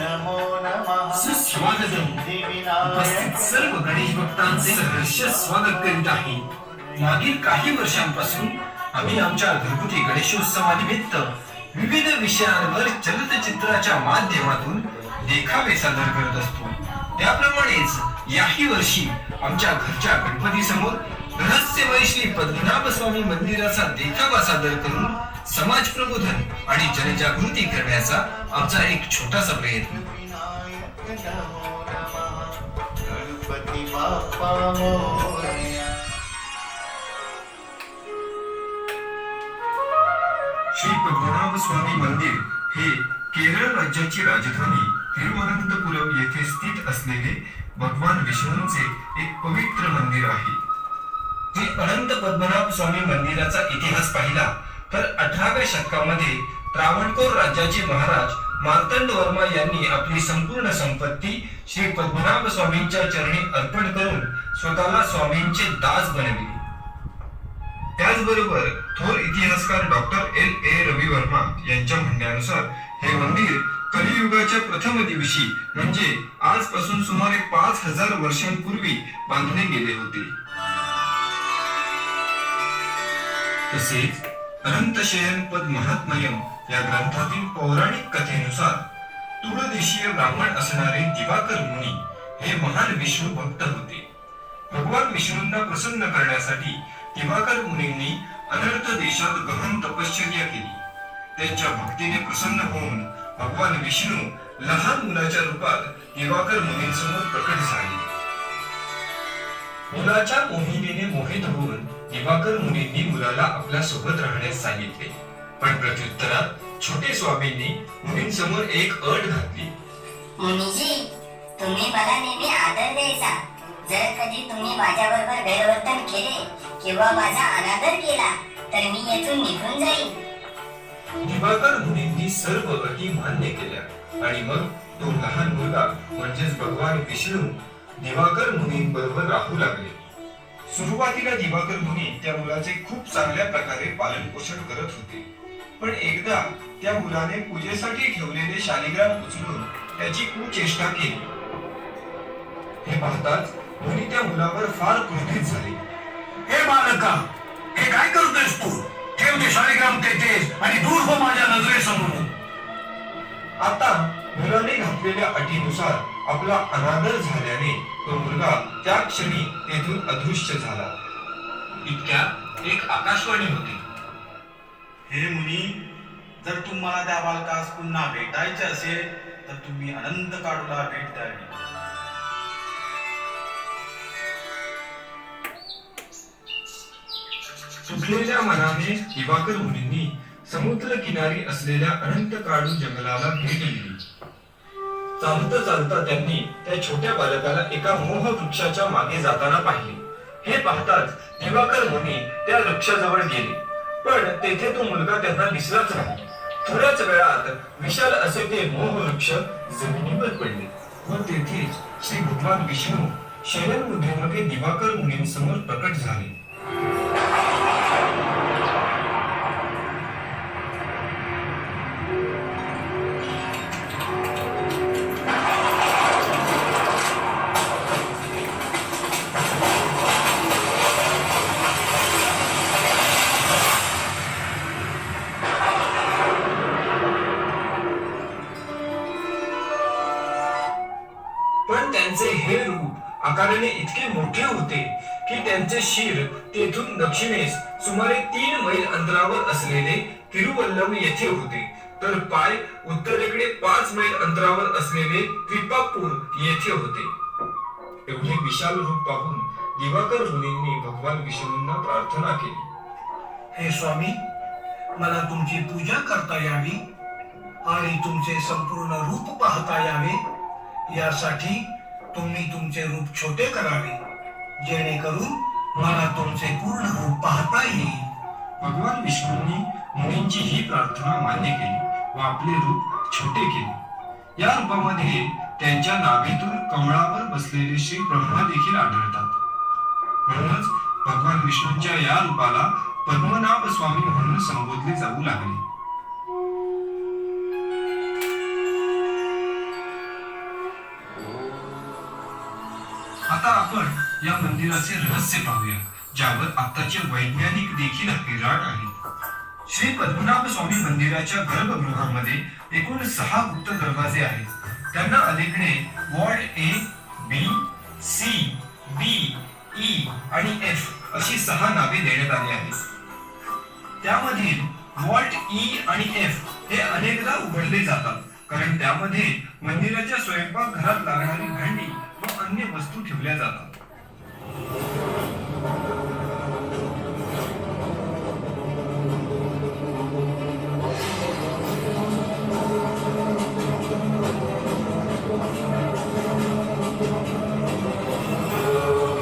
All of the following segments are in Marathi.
नमो नमः। सुस्वागतम। उपस्थित सर्व गणेश भक्तांचे सहर्ष स्वागत करीत आहे. मागील काही वर्षांपासून आम्ही आमच्या घरगुती गणेशोत्सवानिमित्त विविध विषयांवर चलनचित्राच्या माध्यमातून देखावे सादर करत असतो. त्याप्रमाणेच याही वर्षी आमच्या घरच्या गणपती समोर रहस्यमय श्री पद्मनाभ स्वामी मंदिराचा देखावा सादर करून समाज प्रबोधन आणि जनजागृती करण्याचा आमचा एक छोटासा प्रयत्न. श्री पद्मनाभ स्वामी मंदिर हे केरळ राज्याची राजधानी तिरुवनंतपुरम येथे स्थित असलेले भगवान विष्णूंचे एक पवित्र मंदिर आहे. जे अनंत पद्मनाभ स्वामी मंदिराचा अठराव्या शतकामध्ये त्रावणकोर राज्याचे महाराज मार्तंड वर्मा यांनी आपली संपूर्ण संपत्ती श्री पद्मनाभ स्वामींच्या चरणी अर्पण करून स्वतःला स्वामींचे दास बनविले. त्याचबरोबर थोर इतिहासकार doctor L A Ravi Varma यांच्या म्हणण्यानुसार हे मंदिर कलियुगाच्या प्रथम दिवशी म्हणजे आजपासून सुमारे पाच हजार वर्षांपूर्वी बांधले गेले होते. तसेच अनंत पद महात्मयम या ग्रंथातील पौराणिक कथेनुसार तुळदेशीय ब्राह्मण असणारे दिवाकर मुनी हे महान विष्णू भक्त होते. भगवान विष्णूंना प्रसन्न करण्यासाठी दिवाकर मुनींनी अनर्थ देशात गहन तपश्चर्या केली. त्यांच्या भक्तीने प्रसन्न होऊन भगवान विष्णू लहान मुलाच्या रूपात दिवाकर मुनींसमोर प्रकट झाले. मुलाच्या मोहिनीने मोहित होऊन दिवाकर मुनींनी मुलाला आपल्यासोबत राहण्यास सांगितले. पण प्रत्युत्तरात छोटे स्वामींनी मुलींसमोर एक अट घातली. मुनीजी तुम्ही मला नेहमी आदर द्यायचा. जर कधी तुम्ही माझ्याबरोबर गैरवर्तन केले किंवा माझा अनादर केला तर मी येथून निघून जाईन. दिवाकर मुनींनी सर्व अटी मान्य केल्या. आणि मग तो लहान मुलगा म्हणजेच भगवान विष्णू दिवाकर मुनींबरोबर राहू लागले. सुरुवातीला दिवाकर मुनी त्या मुलाचे खूप चांगल्या प्रकारे पालन पोषण करत होते. पण एकदा त्या मुलाने पूजेसाठी ठेवलेले शालिग्राम उचलून त्याची कुचेष्टा केली. हे पाहताच मुनी त्या मुलावर फार क्रोधित झाले. हे बालका हे काय करतोयस तू? ठेव ते शालिग्राम तेथेच आणि दूर हो माझ्या नजरेसमोर. आता मुलाने घातलेल्या अटीनुसार आपला अनादर झाल्याने तो मुलगा त्या क्षणी तेथून अदृश्य झाला. इतक्यात एक आकाशवाणी होती. हे मुनी जर तुम्हाला त्या बालकास पुन्हा भेटायचे असेल तर तुम्ही अनंत काळूला भेट द्यावी. सुटलेल्या मनाने दिवाकर मुनींनी समुद्र किनारी असलेल्या अनंत काळू जंगलाला भेट दिली. चालता चालता त्यांनी त्या छोट्या बालकाला एका मोह वृक्षाच्या मागे जाताना पाहिले. हे पाहताच दिवाकर मुनी त्या वृक्षाजवळ गेले. पण तेथे तो मुलगा त्यांना दिसलाच नाही. थोड्याच वेळात विशाल असे ते मोह वृक्ष जमिनीवर पडले व तेथेच श्री भगवान विष्णू शयन मुद्रेमध्ये दिवाकर मुनींसमोर प्रकट झाले. रूप आकाराने इतके मोठे होते की त्यांचे शिर तेथून दक्षिणेस सुमारे तीन मैल अंतरावर असलेले तिरुवल्लम येथे होते. तर पाय उत्तरेकडे पाच मैल अंतरावर असलेले त्रिपापूर येथे होते. एवढे विशाल रूप पाहून दिवाकर मुनींनी भगवान विष्णूंना प्रार्थना केली. हे स्वामी मला तुमची पूजा करता यावी आणि तुमचे संपूर्ण रूप पाहता यावे. यासाठी तुम्ही तुमचे रूप छोटे करावे. जेणेकरून मला तुमचे पूर्ण रूप पाहता येईल. भगवान विष्णूंनी मुनींची ही प्रार्थना मान्य केली व आपले रूप छोटे केले. या रूपामध्ये त्यांच्या नाभीतून कमळावर बसलेले श्री ब्रह्मा देखील आढळतात. म्हणूनच भगवान विष्णूंच्या या रूपाला पद्मनाभ स्वामी म्हणून संबोधले जाऊ लागले. आता आपण या मंदिराचे रहस्य पाहूया ज्यावर आताचे वैज्ञानिक देखील विराट आहेत. श्री पद्मनाभ स्वामी मंदिराच्या गर्भगृहामध्ये एकूण सहा गुप्त दरवाजे आहेत. त्यांना अलीकडे ward A B C B E आणि एफ अशी सहा नावे देण्यात आली आहेत. त्यामधील वॉल्ट ई आणि एफ हे अनेकदा उघडले जातात कारण त्यामध्ये मंदिराच्या स्वयंपाकघरात लागणारी भांडी व अन्य वस्तू ठेवल्या जातात.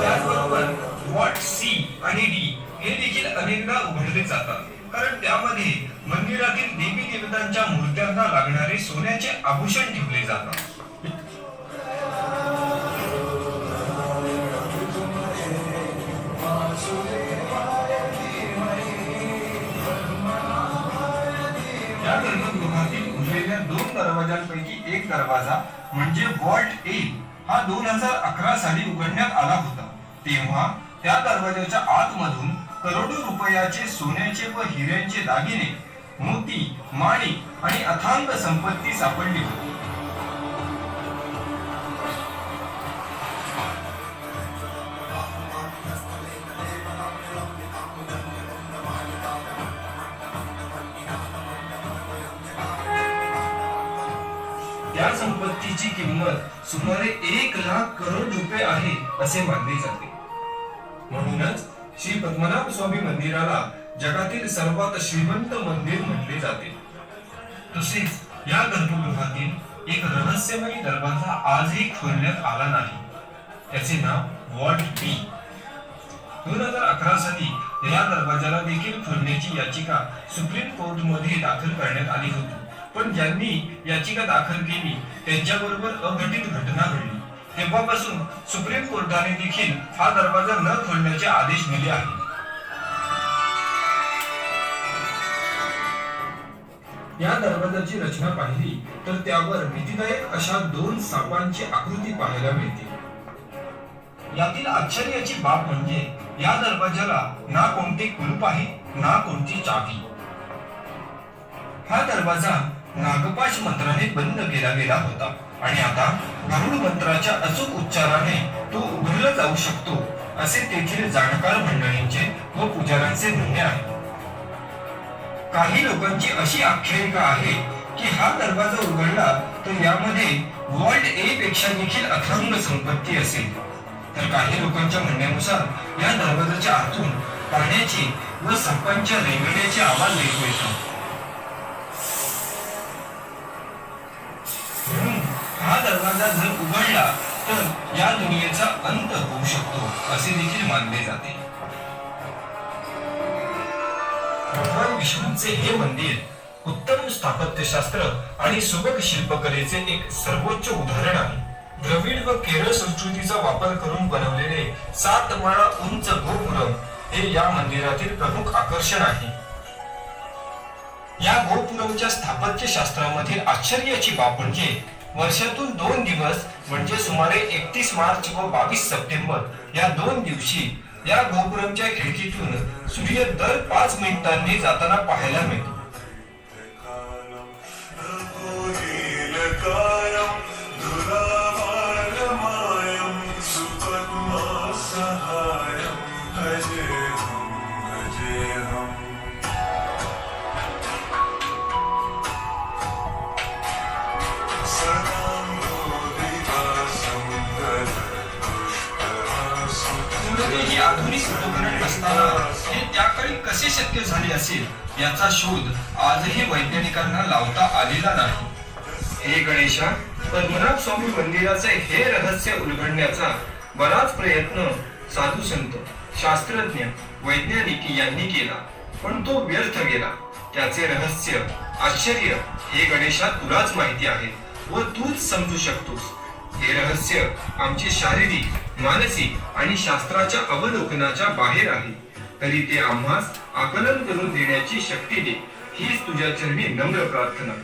त्याचबरोबर वॉट सी आणि डी हे देखील अनेकदा उघडले जातात. कारण त्यामध्ये मंदिरातील देवी देवतांच्या मूर्त्यांना लागणारे सोन्याचे आभूषण ठेवले जातात. एक दरवाजा म्हणजे वॉल्ट ए हा दोन हजार अकरा साली उघडण्यात आला होता. तेव्हा त्या दरवाजाच्या आतमधून करोडो रुपयाचे सोन्याचे व हिऱ्यांचे दागिने मोती माणिक आणि अथांग संपत्ती सापडली होती. त्या संपत्तीची किंमत सुमारे एक लाख करोड रुपये आहे असे मानले जाते. म्हणूनच श्री पद्मनाभ स्वामी मंदिराला जगातील सर्वात श्रीमंत मंदिर म्हटले जाते. तसेच या गर्भगृहातील एक रहस्यमयी दरवाजा आजही खोलण्यात आला नाही. त्याचे नाव वॉर्ड बी. दोन हजार अकरा साली या दरवाजाला देखील खोलण्याची याचिका सुप्रीम कोर्टमध्ये दाखल करण्यात आली होती. पण ज्यांनी याचिका दाखल केली त्यांच्याबरोबर अघटित घटना घडली. तेव्हापासून सुप्रीम कोर्टाने देखील हा दरवाजा न खोलण्याचे आदेश दिले आहेत. या दरवाजाची रचना पाहिली तर त्यावर भीतीदायक अशा दोन सापांची आकृती पाहायला मिळते. यातील आश्चर्याची बाब म्हणजे या दरवाजाला ना कोणते कुलूप आहे ना कोणती चावी. हा दरवाजा नागपाश मंत्राने बंद केला गेला होता. आणि आता गरुड मंत्राच्या अचूक उच्चाराने तो उघडला जाऊ शकतो असे तेथील जाणकार मंडळींचे व पुजाऱ्यांचे म्हणणे आहे. काही लोकांची अशी आख्यायिका आहे की हा दरवाजा उघडला तर यामध्ये वर्ल्ड ए पेक्षा देखील अथांग संपत्ती असेल. तर काही लोकांच्या म्हणण्यानुसार या दरवाजाच्या आतून पाण्याची व सापांच्या रेंगण्याचे आवाज ऐकू येतात हा दरवाजा जर उघडला तर या दुनियेचा अंत होऊ शकतो असे देखील मानले जाते. भगवान विष्णूंचे हे मंदिर उत्तम स्थापत्यशास्त्र आणि सुबक शिल्पकलेचे एक सर्वोच्च उदाहरण आहे. द्रविड व केरळ संस्कृतीचा वापर करून बनवलेले सात माळा उंच गोपुरम हे या मंदिरातील प्रमुख आकर्षण आहे. या गोपुरमच्या स्थापत्य शास्त्रामधील आश्चर्याची बाब म्हणजे वर्षातून दोन दिवस म्हणजे सुमारे एकतीस मार्च व बावीस सप्टेंबर या दोन दिवशी या गोपुरमच्या खिडकीतून सूर्य दर पाच मिनिटांनी जाताना पाहायला मिळतो. ही आधुनिक उपकरण नसताना हे त्या काळी कसे शक्य झाले असेल याचा शोध आजही वैज्ञानिकांना लावता आलेला नाही. हे गणेशा पद्मनाभ स्वामी मंदिराचे हे रहस्य उलगडण्याचा बराच प्रयत्न साधू संत शास्त्रज्ञ वैज्ञानिक यांनी केला पण तो व्यर्थ गेला. त्याचे रहस्य आश्चर्य हे गणेशा तुलाच माहिती आहे व तूच समजू शकतोस. हे रहस्य आमचे शारीरिक मानसिक आणि शास्त्राच्या अवलोकनाच्या बाहेर आहे. तरी ते आम्हास आकलन करून देण्याची शक्ती दे. हीच तुझ्या चरणी नम्र प्रार्थना.